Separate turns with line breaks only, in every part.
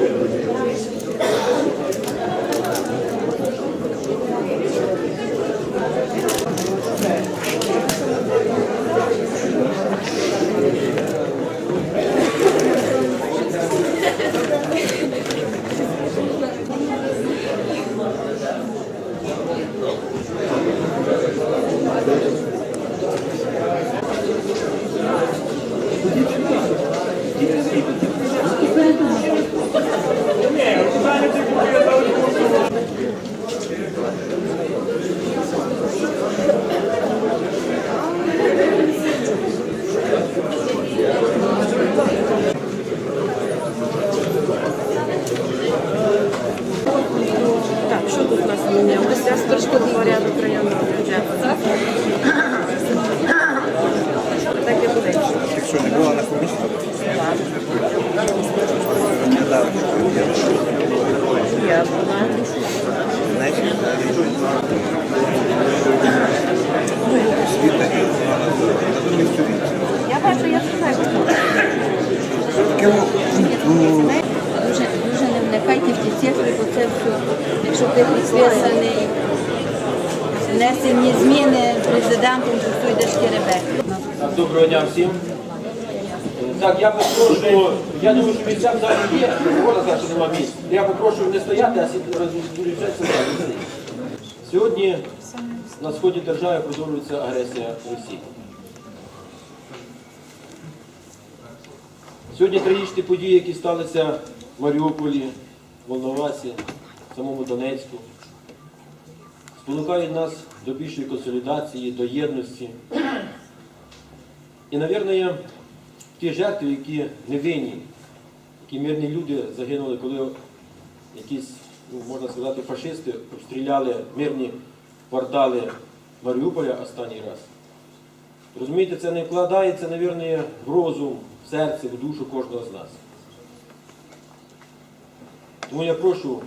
Так, що тут у нас змінилося? Трошки порядок районного бюджету, так? Так і буде.
Якщо не була на комісії,
Я бачу, я знаю.
Дуже, не вникайте в ті цифри, бо це якщо ти підписаний, внесені зміни президентом, то йде шкеребек.
Доброго дня всім. Так, я попрошу, я думаю, що місця в залі є, можна сказати, що немає місць. Я попрошу не стояти, а розрізатися залі. Сьогодні на сході держави продовжується агресія Росії. Сьогодні трагічні події, які сталися в Маріуполі, Волновасі, в самому Донецьку, спонукають нас до більшої консолідації, до єдності. І, мабуть, ті жертви, які невинні, які мирні люди загинули, коли якісь, ну, можна сказати, фашисти обстріляли мирні квартали Маріуполя останній раз. Розумієте, це не вкладається, мабуть, в розум, в серце, в душу кожного з нас. Тому я прошу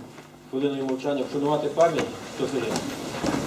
хвилиною мовчання вшанувати пам'ять, хто загинув.